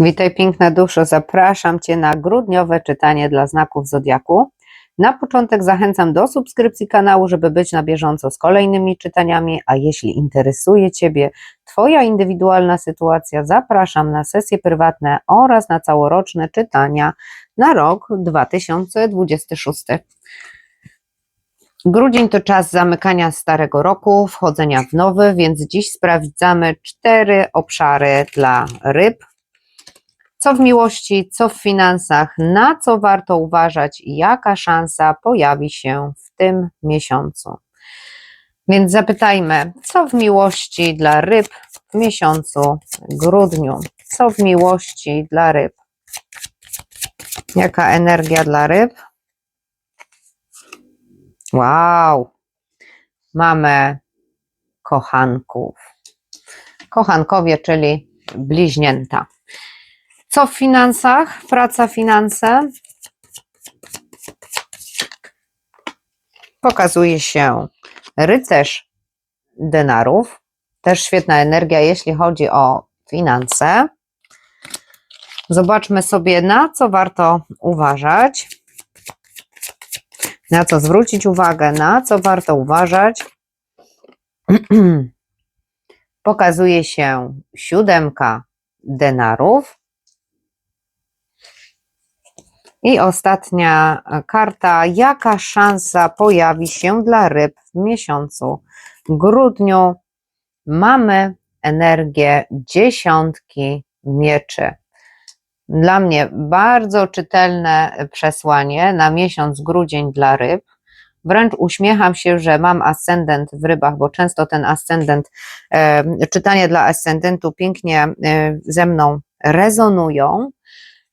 Witaj piękna duszo, zapraszam Cię na grudniowe czytanie dla znaków Zodiaku. Na początek zachęcam do subskrypcji kanału, żeby być na bieżąco z kolejnymi czytaniami, a jeśli interesuje Ciebie Twoja indywidualna sytuacja, zapraszam na sesje prywatne oraz na całoroczne czytania na rok 2026. Grudzień to czas zamykania starego roku, wchodzenia w nowy, więc dziś sprawdzamy cztery obszary dla ryb. Co w miłości, co w finansach, na co warto uważać i jaka szansa pojawi się w tym miesiącu. Więc zapytajmy, co w miłości dla ryb w miesiącu grudniu? Co w miłości dla ryb? Jaka energia dla ryb? Wow! Mamy kochanków. Kochankowie, czyli bliźnięta. Co w finansach? Praca, finanse. Pokazuje się rycerz denarów. Też świetna energia, jeśli chodzi o finanse. Zobaczmy sobie, na co warto uważać. Na co zwrócić uwagę, na co warto uważać. Pokazuje się siódemka denarów. I ostatnia karta. Jaka szansa pojawi się dla ryb w miesiącu grudniu? Mamy energię dziesiątki mieczy. Dla mnie bardzo czytelne przesłanie na miesiąc grudzień dla ryb. Wręcz uśmiecham się, że mam ascendent w rybach, bo często ten ascendent, e, czytania dla ascendentu pięknie e, ze mną rezonują.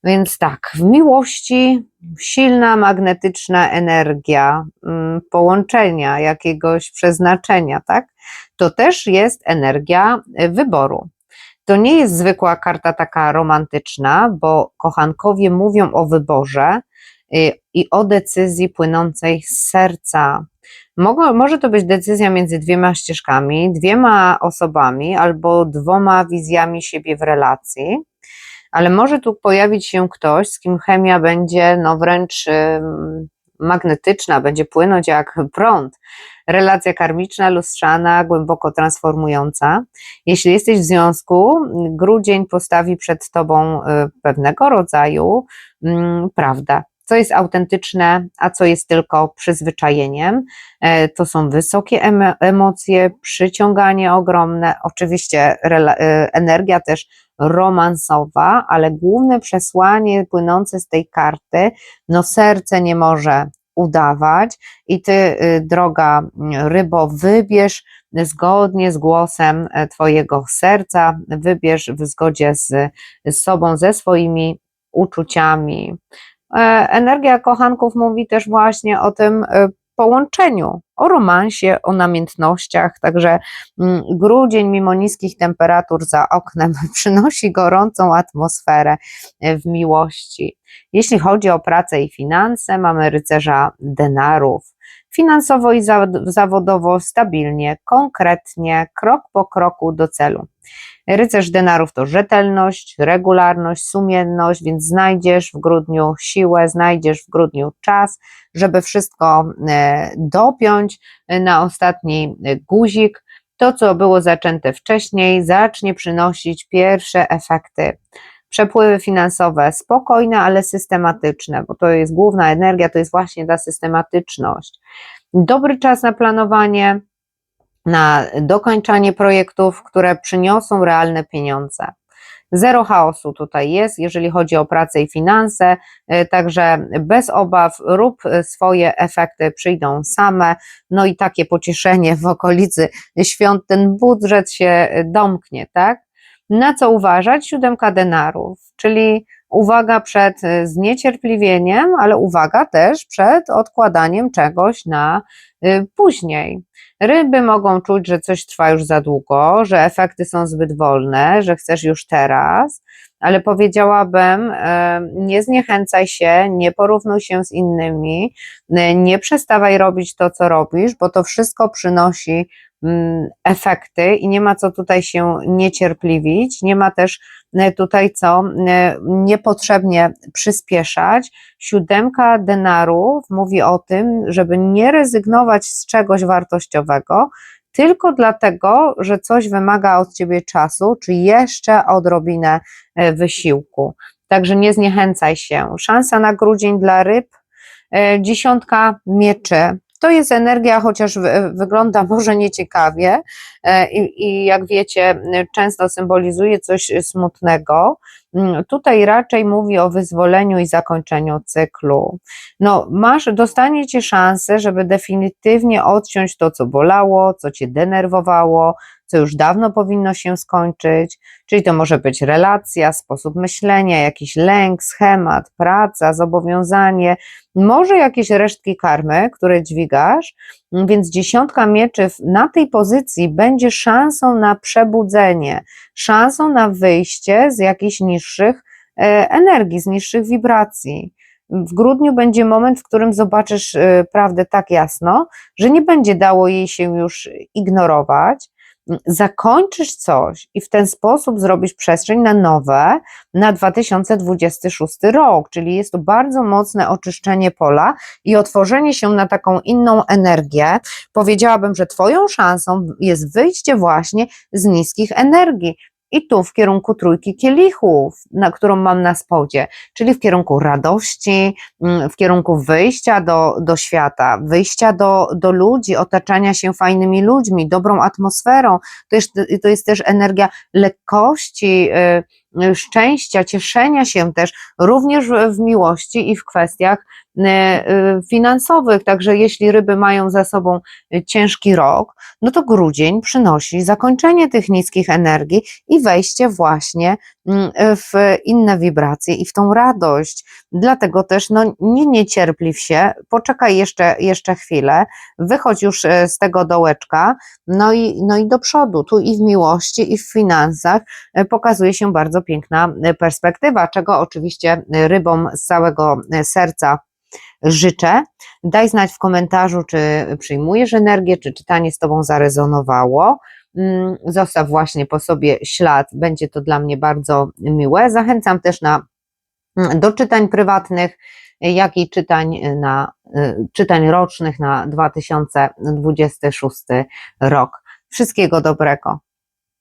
Więc tak, w miłości silna magnetyczna energia mm, połączenia jakiegoś przeznaczenia, tak? To też jest energia y, wyboru. To nie jest zwykła karta taka romantyczna, bo kochankowie mówią o wyborze y, i o decyzji płynącej z serca. Mogło, może to być decyzja między dwiema ścieżkami, dwiema osobami albo dwoma wizjami siebie w relacji ale może tu pojawić się ktoś, z kim chemia będzie no wręcz magnetyczna, będzie płynąć jak prąd. Relacja karmiczna, lustrzana, głęboko transformująca. Jeśli jesteś w związku, grudzień postawi przed tobą y, pewnego rodzaju prawda co jest autentyczne, a co jest tylko przyzwyczajeniem. E, to są wysokie emocje, przyciąganie ogromne, oczywiście e, energia też romansowa, ale główne przesłanie płynące z tej karty, no serce nie może udawać i ty, y, droga rybo, wybierz zgodnie z głosem e, twojego serca, wybierz w zgodzie z, z sobą, ze swoimi uczuciami. E, energia kochanków mówi też właśnie o tym e, połączeniu, o romansie, o namiętnościach, także mm, grudzień mimo niskich temperatur za oknem przynosi gorącą atmosferę e, w miłości. Jeśli chodzi o pracę i finanse, mamy rycerza denarów, finansowo i zawodowo stabilnie, konkretnie, krok po kroku do celu. Rycerz denarów to rzetelność, regularność, sumienność, więc znajdziesz w grudniu siłę, znajdziesz w grudniu czas, żeby wszystko e, dopiąć na ostatni guzik. To, co było zaczęte wcześniej, zacznie przynosić pierwsze efekty przepływy finansowe spokojne, ale systematyczne, bo to jest główna energia, to jest właśnie ta systematyczność. Dobry czas na planowanie, na dokończanie projektów, które przyniosą realne pieniądze. Zero chaosu tutaj jest, jeżeli chodzi o pracę i finanse, y, także bez obaw rób swoje efekty, przyjdą same. No i takie pocieszenie w okolicy świąt, ten budżet się domknie, tak? Na co uważać? Siódemka denarów, czyli uwaga przed zniecierpliwieniem, ale uwaga też przed odkładaniem czegoś na y, później. Ryby mogą czuć, że coś trwa już za długo, że efekty są zbyt wolne, że chcesz już teraz, ale powiedziałabym, e, nie zniechęcaj się, nie porównuj się z innymi, e, nie przestawaj robić to, co robisz, bo to wszystko przynosi mm, efekty i nie ma co tutaj się niecierpliwić, nie ma też e, tutaj co niepotrzebnie przyspieszać. Siódemka denarów mówi o tym, żeby nie rezygnować z czegoś wartościowego, tylko dlatego, że coś wymaga od ciebie czasu, czy jeszcze odrobinę e, wysiłku. Także nie zniechęcaj się. Szansa na grudzień dla ryb, e, dziesiątka mieczy. To jest energia, chociaż wy- wygląda może nieciekawie e, i, i jak wiecie, często symbolizuje coś smutnego. Mm, Tutaj raczej mówi o wyzwoleniu i zakończeniu cyklu. No, masz, dostaniecie szansę, żeby definitywnie odciąć to, co bolało, co cię denerwowało, co już dawno powinno się skończyć, czyli to może być relacja, sposób myślenia, jakiś lęk, schemat, praca, zobowiązanie, może jakieś resztki karmy, które dźwigasz, więc dziesiątka mieczy na tej pozycji będzie szansą na przebudzenie, szansą na wyjście z jakichś niższych e, energii, z niższych wibracji. W grudniu będzie moment, w którym zobaczysz e, prawdę tak jasno, że nie będzie dało jej się już ignorować. Zakończysz coś i w ten sposób zrobisz przestrzeń na nowe, na 2026 rok, czyli jest to bardzo mocne oczyszczenie pola i otworzenie się na taką inną energię. Powiedziałabym, że Twoją szansą jest wyjście właśnie z niskich energii. I tu w kierunku trójki kielichów, na którą mam na spodzie, czyli w kierunku radości, mm, w kierunku wyjścia do, do świata, wyjścia do, do ludzi, otaczania się fajnymi ludźmi, dobrą atmosferą. To jest, to jest też energia lekkości, y, y, szczęścia, cieszenia się też, również w, miłości i w kwestiach finansowych. Także jeśli ryby mają za sobą ciężki rok, no to grudzień przynosi zakończenie tych niskich energii i wejście właśnie mm, w inne wibracje i w tą radość. Dlatego też no, nie niecierpliw się, poczekaj jeszcze, jeszcze chwilę, wychodź już e, z tego dołeczka, no i, no i do przodu, tu i w miłości, i w finansach e, pokazuje się bardzo piękna e, perspektywa, czego oczywiście e, rybom z całego e, serca życzę. Daj znać w komentarzu, czy przyjmujesz energię, czy czytanie z Tobą zarezonowało. Mm, Zostaw właśnie po sobie ślad, będzie to dla mnie bardzo miłe. Zachęcam też na, mm, do czytań prywatnych, jak i czytań, na, y, czytań rocznych na 2026 rok. Wszystkiego dobrego.